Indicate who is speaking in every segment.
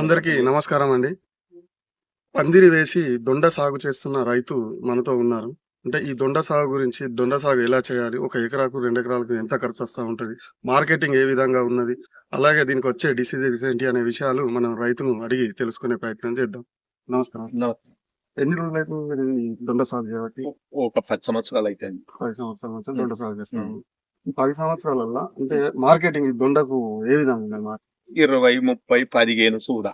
Speaker 1: అందరికీ నమస్కారం అండి. పందిరి వేసి దొండ సాగు చేస్తున్న రైతు మనతో ఉన్నారు. అంటే ఈ దొండ సాగు గురించి దొండ సాగు ఎలా చేయాలి? ఒక ఎకరాకు రెండు ఎకరాలకు ఎంత ఖర్చు వస్తూ ఉంటది? మార్కెటింగ్ ఏ విధంగా ఉన్నది? అలాగే దీనికి వచ్చే డిసీజెస్ ఏంటి అనే విషయాలు మనం రైతును అడిగి తెలుసుకునే ప్రయత్నం చేద్దాం. నమస్కారం. ఎన్ని రోజులు అయితే దొండ సాగు చేయబట్టి?
Speaker 2: ఒక పది సంవత్సరాలు అయితే
Speaker 1: పది సంవత్సరాల నుంచి దొండ సాగు చేస్తాము పది సంవత్సరాలలో అంటే మార్కెటింగ్ ఈ దొండకు ఏ విధంగా మార్కెట్?
Speaker 2: ఇరవై ముప్పై పదిహేను చూడ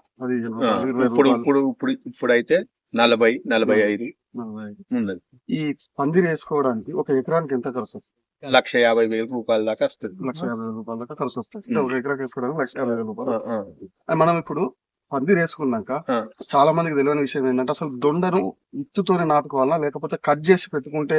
Speaker 2: ఇప్పుడు ఇప్పుడు ఇప్పుడు ఇప్పుడైతే నలభై నలభై ఐదు. ఉన్నది.
Speaker 1: ఈ పందిరి వేసుకోవడానికి ఒక ఎకరానికి ఎంత ఖర్చు వస్తుంది?
Speaker 2: లక్ష యాభై వేల రూపాయల దాకా వస్తుంది.
Speaker 1: లక్ష యాభై వేల రూపాయల దాకా ఖర్చు వస్తుంది. ఒక ఎకరాకి వేసుకోవడానికి లక్ష యాభై వేల రూపాయలు. మనం ఇప్పుడు పందిరి వేసుకున్నాక. చాలా మందికి తెలియని విషయం ఏంటంటే అసలు దొండను ఇత్తుతోనే నాటుకోవాలా లేకపోతే కట్ చేసి పెట్టుకుంటే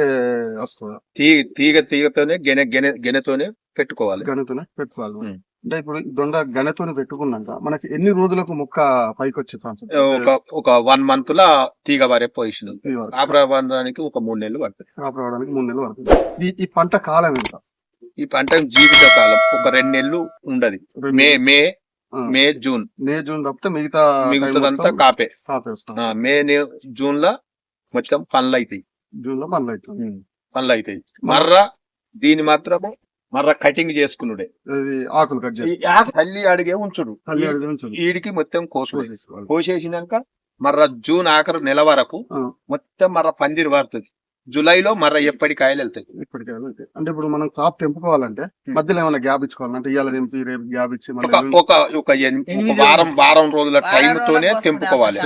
Speaker 1: వస్తుందా?
Speaker 2: తీగ తీగ తీగతోనే గెనె గెనె గెనెతోనే పెట్టుకోవాలి.
Speaker 1: గణితోనే పెట్టుకోవాలి. అంటే ఇప్పుడు దొండ గణితోనే పెట్టుకున్నాక మనకి ఎన్ని రోజులకు ముక్క పైకి వచ్చే ఛాన్స్
Speaker 2: ఒక ఒక వన్ మంత్ లా తీగ వారే. పొజిషన్ కాపురానికి ఒక మూడు నెలలు పడుతుంది.
Speaker 1: కాపు రావడానికి మూడు నెలలు పడుతుంది. ఈ పంట కాలం ఎంత?
Speaker 2: ఈ పంట జీవిత కాలం ఒక రెండు నెలలు ఉండదు. మే మే. May June.
Speaker 1: మే జూన్ తప్పితే మిగతా
Speaker 2: మిగతాదంతా కాపే. మే నే- జూన్ లా మొత్తం పనులు అవుతాయి
Speaker 1: జూన్లో పనులు అవుతుంది
Speaker 2: పనులు అవుతాయి మర్ర దీని మాత్రము మర్ర కటింగ్ చేసుకున్నాడే
Speaker 1: ఆకులు కట్ చేసి
Speaker 2: తల్లి అడిగే ఉంచుడు
Speaker 1: తల్లి అడిగి ఉంచుడు.
Speaker 2: వీడికి మొత్తం కోసు. కోసేసినాక మర్ర జూన్ ఆఖరు నెల వరకు. మొత్తం మర్ర పందిరి పడుతుంది జూలైలో మర్ర ఎప్పటి కాయలు వెళ్తాయి?
Speaker 1: ఇప్పటికే. అంటే ఇప్పుడు మనం క్రాప్ తెంపుకోవాలంటే మధ్యలో ఏమైనా గ్యాప్ ఇచ్చుకోవాలి అంటే ఇవాళ తెంపి రేపు గ్యాప్ ఇచ్చి మళ్ళీ
Speaker 2: ఒక ఒక ఒక ఎన్- ఒక వారం వారం రోజుల టైం తోనే తెంపుకోవాలి.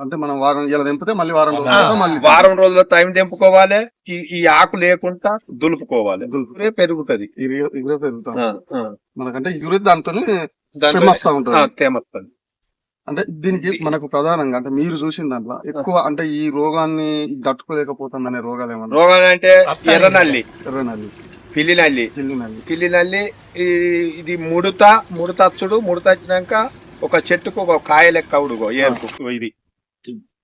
Speaker 1: అంటే మనం వారం ఇలా తెంపితే మళ్ళీ వారం రోజుల
Speaker 2: ఆ,
Speaker 1: తర్వాత మళ్ళీ
Speaker 2: వారం రోజుల టైం తెంపుకోవాలి. ఈ ఈ ఆకు లేకుండా దులుపుకోవాలి.
Speaker 1: దులుపు.
Speaker 2: ఊరే పెరుగుతుంది.
Speaker 1: ఇగురు- ఇగురు పెరుగుతాం. మనకంటే ఇగురు దాంతో వస్తా ఉంటుంది.
Speaker 2: తేమొస్తుంది.
Speaker 1: అంటే దీనికి మనకు ప్రధానంగా అంటే మీరు చూసిన దాంట్లో ఎక్కువ అంటే ఈ రోగాన్ని తట్టుకోలేకపోతుంది అనే రోగాలు ఏమన్నా?
Speaker 2: రోగాలు అంటే ఎర్రనల్లి.
Speaker 1: ఎర్రనల్లి.
Speaker 2: పిల్లి నల్లి పిల్లి నల్లి ఈ- ఇది ముడత ముడత వచ్చుడు ముడత వచ్చినాక ఒక చెట్టుకు ఒక కాయ లెక్క ఉడుగో ఏరుకు ఇది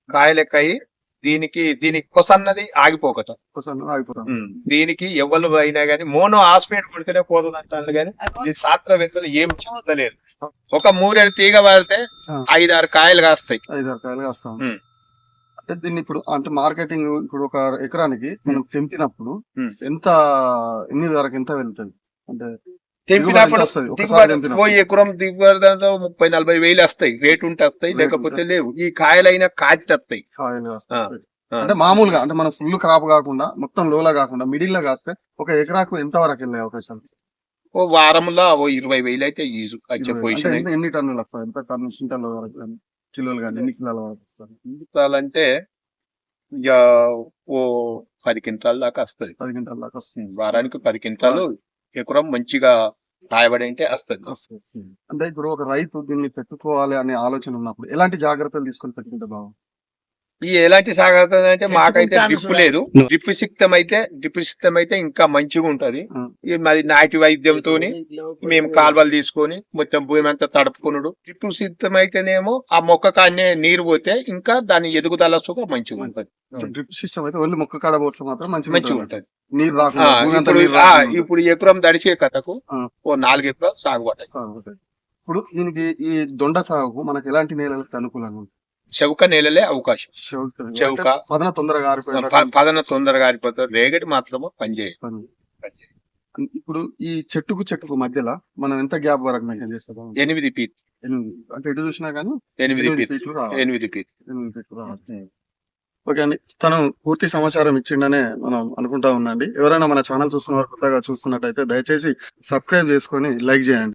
Speaker 2: కాయ లెక్క అయ్యి దీనికి దీనికి కొసన్నది ఆగిపోకట.
Speaker 1: కోసం ఆగిపోతాం.
Speaker 2: దీనికి ఎవరు అయినా గానీ మోనో హాస్పిటల్ కొడితేనే పోతుంది అంటాను కానీ ఈ శాస్త్ర ఏం చెప్తలేదు ఒక మూరేడు తీగ వాడితే. ఐదారు కాయలు కాస్తాయి.
Speaker 1: ఐదు రకాలుగా వస్తాం
Speaker 2: ఉం.
Speaker 1: అంటే దీన్ని ఇప్పుడు అంటే మార్కెటింగ్ ఇప్పుడు ఒక ఎకరానికి మనం తెంపినప్పుడు. ఎంత ఎన్ని వరకు ఎంత వెళ్తుంది? అంటే
Speaker 2: తెంపినప్పుడు
Speaker 1: దిగుబడి.
Speaker 2: పోయి ఎకరం దిగుబడి దాంట్లో ముప్పై నలభై వేలు వస్తాయి రేటు ఉంటే వస్తాయి లేకపోతే. లేవు. ఈ కాయలైనా కాచి. ఆ.
Speaker 1: అంటే మామూలుగా అంటే మనం ఫుల్ క్రాప్ కాకుండా మొత్తం లోలా కాకుండా మిడిల్లో కాస్తే ఒక ఎకరాకు ఎంత వరకు వెళ్ళే అవకాశం?
Speaker 2: ఓ వారంలో ఓ ఇరవై వేలు. అయితే ఈజు వచ్చే. పొజిషన్
Speaker 1: ఎన్ని- టన్నులు వస్తాయి? ఎంత టన్ను కింటాల వరకు కానీ కిలోలు కానీ ఎన్ని కిలోల వరకు వస్తాయి?
Speaker 2: అంటే ఇక ఓ పది క్వింటాల దాకా వస్తుంది
Speaker 1: పది గంటల దాకా వస్తుంది
Speaker 2: వారానికి పది క్వింటాలు. ఎకరం మంచిగా కాయబడి అంటే వస్తుంది
Speaker 1: వస్తుంది. అంటే ఇప్పుడు ఒక రైతు దీన్ని పెట్టుకోవాలి అనే ఆలోచన ఉన్నప్పుడు ఎలాంటి జాగ్రత్తలు తీసుకొని పెట్టుకుంటే బాగుంది
Speaker 2: ఈ ఎలాంటి సాగత అంటే మాకైతే డ్రిప్. లేదు డ్రిప్ సిస్టమ్ అయితే డ్రిప్ సిస్టమ్ అయితే ఇంకా మంచిగా ఉంటది. మాది నాటి వైద్యంతో మేము కాలువలు తీసుకొని మొత్తం భూమి అంతా తడుపుకున్నాడు డ్రిప్ సిస్టమ్ అయితేనేమో ఆ మొక్క కాడనే నీరు పోతే ఇంకా దాని ఎదుగుదల సుఖం మంచిగా ఉంటది.
Speaker 1: డ్రిప్ సిస్టమ్ అయితే ఓన్లీ మొక్క కాడ పోతే మాత్రం మంచిగా
Speaker 2: మంచిగా
Speaker 1: ఉంటుంది. నీరు రాకుండా
Speaker 2: ఇప్పుడు ఎకరం దడిచే కథకు. ఓ నాలుగు
Speaker 1: ఆ, ఓకే. ఇప్పుడు దీనికి ఈ దొండ సాగుకు మనకి ఎలాంటి నేలలకు అనుకూలంగా ఉంటుంది?
Speaker 2: చౌక నేలలే అవకాశం.
Speaker 1: చౌక పదన తొందరగా
Speaker 2: పదన తొందరగా ఆరిపోతారు రేగడి మాత్రము పనిచేయ
Speaker 1: పని. ఇప్పుడు ఈ చెట్టుకు చెట్టుకు మధ్యలో మనం ఎంత గ్యాప్ వరకు మెయింటైన్ చేస్తాం?
Speaker 2: ఎనిమిది ఫీట్
Speaker 1: అంటే ఎటు చూసినా కానీ
Speaker 2: ఎనిమిది
Speaker 1: ఎనిమిది
Speaker 2: ఫీట్. ఎనిమిది ఫీట్
Speaker 1: ఎనిమిది రావాలి. ఓకే అండి. తను పూర్తి సమాచారం ఇచ్చిండనే మనం అనుకుంటా ఉండండి. ఎవరైనా మన ఛానల్ చూస్తున్న వారు కొత్తగా చూస్తున్నట్టయితే దయచేసి సబ్స్క్రైబ్ చేసుకొని లైక్ చేయండి.